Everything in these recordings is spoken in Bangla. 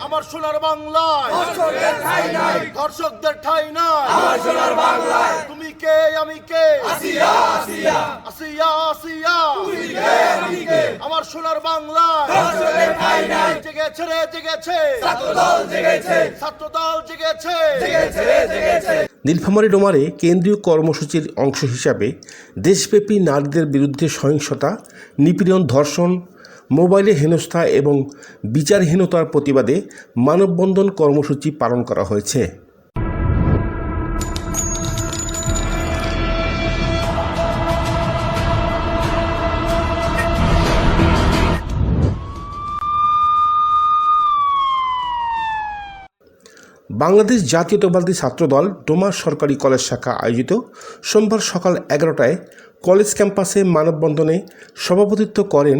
আমার সোনার বাংলায়। ধর্ষকদের ঠাঁই নাই। ধর্ষকদের ঠাই নাই। আমার সোনার বাংলায়। তুমি কে আমি কে? আসিয়া আসিয়া। আসিয়া আসিয়া। তুমি কে আমি কে? আমার সোনার বাংলায়। ধর্ষকদের ঠাঁই নাই। জেগেছে রে জেগেছে। ছাত্রদল জেগেছে। ছাত্রদল জেগেছে। জেগেছে রে জেগেছে। নীলফামারী ডোমারে কেন্দ্রীয় কর্মসূচির অংশ হিসাবে দেশব্যাপী নারীদের বিরুদ্ধে সহিংসতা নিপীড়ন ধর্ষণ মোবাইলে হেনস্থা এবং বিচারহীনতার প্রতিবাদে মানববন্ধন কর্মসূচি পালন করা হয়েছে। বাংলাদেশ জাতীয়তাবাদী ছাত্রদল ডোমা সরকারি কলেজ শাখা আয়োজিত সোমবার সকাল এগারোটায় কলেজ ক্যাম্পাসে মানববন্ধনে সভাপতিত্ব করেন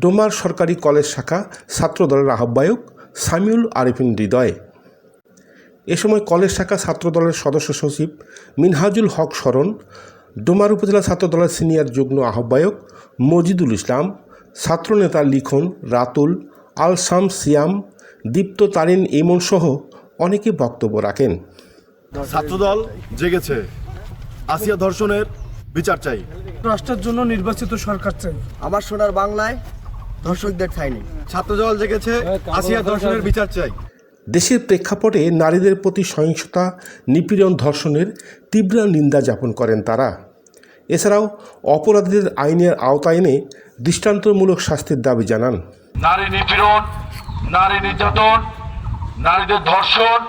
ডোমার সরকারি কলেজ শাখা ছাত্রদলের আহ্বায়ক সামিউল আরিফিন হৃদয়। এ সময় কলেজ শাখা ছাত্রদলের সদস্য সচিব মিনহাজুল হক স্মরণ ডোমার উপজেলা ছাত্রদলের সিনিয়র যুগ্ম আহ্বায়ক মজিদুল ইসলাম ছাত্রনেতা লিখন রাতুল আলসাম সিয়াম দীপ্ত তারিন ইমন সহ অনেকে বক্তব্য রাখেন। ছাত্রদল জেগেছে। আসিয়া ধর্ষণের বিচার চাই। রাষ্ট্রের জন্য নির্বাচিত সরকার চাই। আমার সোনার বাংলায় ধর্ষকদের ঠাঁই নেই। ছাত্রদল জেগেছে আসিয়া ধর্ষণের বিচার চাই। দেশের প্রেক্ষাপটে নারীদের প্রতি সহিংসতা নিপীড়ন ধর্ষণের তীব্র নিন্দা যাপন করেন তারা। এছাড়াও অপরাধীদের আইনের আওতায় এনে দৃষ্টান্তমূলক শাস্তির দাবি জানান। নারী নিপীড়ন নারী নির্যাতন নারীদের ধর্ষণ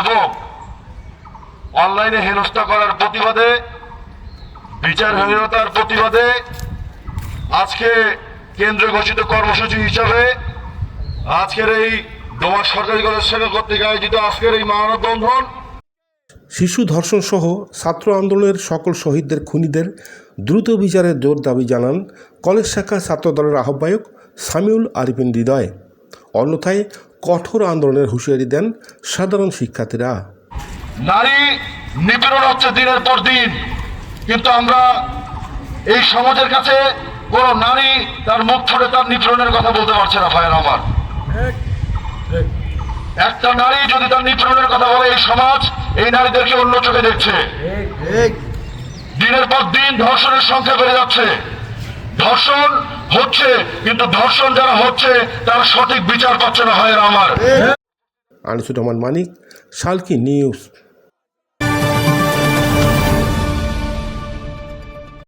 এবং অনলাইনে হেনস্থা করার প্রতিবাদে বিচারহীনতার প্রতিবাদে আজকে কেন্দ্র ঘোষিত কর্মসূচি হিসাবে আজকের এই ডোমা সরকারি কলেজ শাখা কর্তৃক আয়োজিত আজকের এই মানববন্ধন শিশু ধর্ষণ সহ ছাত্র আন্দোলনের সকল শহীদদের খুনিদের দ্রুত বিচারের জোর দাবি জানান কলেজ শাখা ছাত্র দলের আহ্বায়ক সামিউল আরিফিন হৃদয়। অন্যথায় কঠোর আন্দোলনের হুঁশিয়ারি দেন সাধারণ শিক্ষার্থীরা। নারী নিপীড়ন হচ্ছে দিনের পর দিন। কিন্তু আমরা এই সমাজের কাছে কোন নারী তার মুখ ফুটে তার নিপীড়নের কথা বলতে পারছে না ভাইয়ের আমার। একটা নারী যদি তার নিপীড়নের কথা বলে এই সমাজ, এই নারীদেরকে অন্য চোখে দেখছে। দিনের পর দিন ধর্ষণের সংখ্যা বেড়ে যাচ্ছে। ধর্ষণ হচ্ছে, কিন্তু ধর্ষণ যারা হচ্ছে, তারা সঠিক বিচার পাচ্ছে না ভাইয়ের আমার। আনিসুর রহমান মানিক শালকি নিউজ।